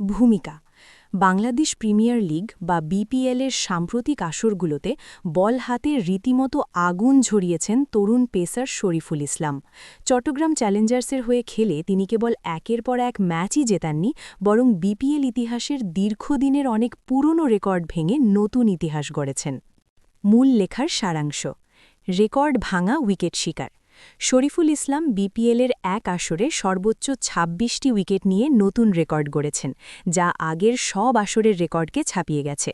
ভূমিকা। Bangladesh premier league বা বিপিএলের সাম্প্রতিক আসরগুলোতে বল হাতে রীতিমতো আগুন ঝরিয়েছেন তরুণ পেসার শরীফুল ইসলাম। চট্টগ্রাম চ্যালেঞ্জার্সের হয়ে খেলে তিনি কেবল একের পর এক ম্যাচই জেতাননি, বরং বিপিএল ইতিহাসের দীর্ঘদিনের অনেক পুরনো রেকর্ড ভেঙে নতুন ইতিহাস গড়েছেন। মূল লেখার সারাংশ। রেকর্ড ভাঙা উইকেট শিকার। শরীফুল ইসলাম বিপিএলের এক আসরে সর্বোচ্চ ২৬টি উইকেট নিয়ে নতুন রেকর্ড গড়েছেন, যা আগের সব আসরের রেকর্ডকে ছাপিয়ে গেছে।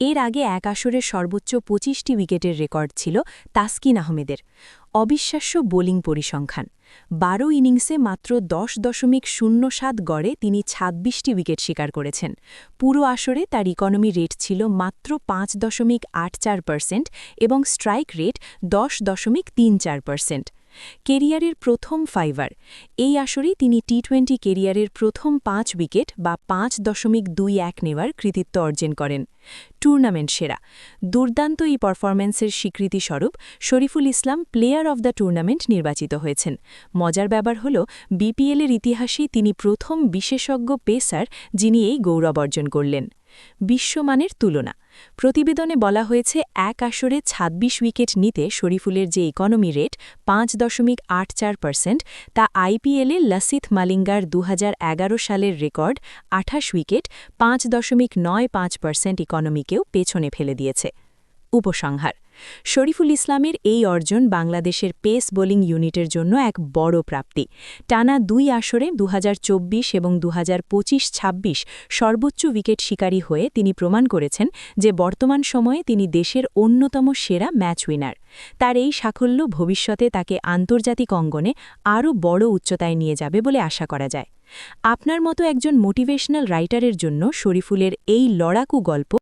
এর আগে এক আসরের সর্বোচ্চ ২৫টি উইকেটের রেকর্ড ছিল তাসকিন আহমেদের। অবিশ্বাস্য বোলিং পরিসংখ্যান। বারো ইনিংসে মাত্র দশ দশমিক শূন্য সাত গড়ে তিনি ২৬টি উইকেট শিকার করেছেন। পুরো আসরে তার ইকোনমি রেট ছিল মাত্র পাঁচ দশমিক আট চার পার্সেন্ট এবং স্ট্রাইক রেট দশ দশমিক তিন চার পার্সেন্ট কেরিয়ারের প্রথম ফাইভার। এই আসরেই তিনি টি টোয়েন্টি কেরিয়ারের প্রথম পাঁচ উইকেট বা পাঁচ দশমিক দুই এক নেওয়ার কৃতিত্ব অর্জন করেন। টুর্নামেন্ট সেরা। দুর্দান্ত এই পারফরম্যান্সের স্বীকৃতিস্বরূপ Shariful Islam player of the tournament নির্বাচিত হয়েছেন। মজার ব্যাপার হল বিপিএলের ইতিহাসেই তিনি প্রথম বিশেষজ্ঞ পেসার যিনি এই গৌরব অর্জন করলেন। বিশ্বমানের তুলনা। প্রতিবেদনে বলা হয়েছে, এক আসরে ২৬ উইকেট নিতে শরীফুলের যে ইকোনমি রেট পাঁচ দশমিক আট চার পার্সেন্ট, তা আইপিএলে লসিথ মালিঙ্গার দু হাজার এগারো সালের রেকর্ড আঠাশ উইকেট পাঁচ দশমিক নয় পাঁচ পার্সেন্ট ইকোনমিকেও পেছনে ফেলে দিয়েছে। উপসংহার শরীফুল ইসলামের এই অর্জন বাংলাদেশের পেস বোলিং ইউনিটের জন্য এক বড় প্রাপ্তি। টানা দুই আসরে দুহাজার চব্বিশ এবং দু ছাব্বিশ সর্বোচ্চ উইকেট শিকারী হয়ে তিনি প্রমাণ করেছেন যে বর্তমান সময়ে তিনি দেশের অন্যতম সেরা ম্যাচ উইনার। তার এই সাফল্য ভবিষ্যতে তাকে আন্তর্জাতিক অঙ্গনে আরও বড় উচ্চতায় নিয়ে যাবে বলে আশা করা যায়। আপনার মতো একজন মোটিভেশনাল রাইটারের জন্য শরীফুলের এই লড়াকু গল্প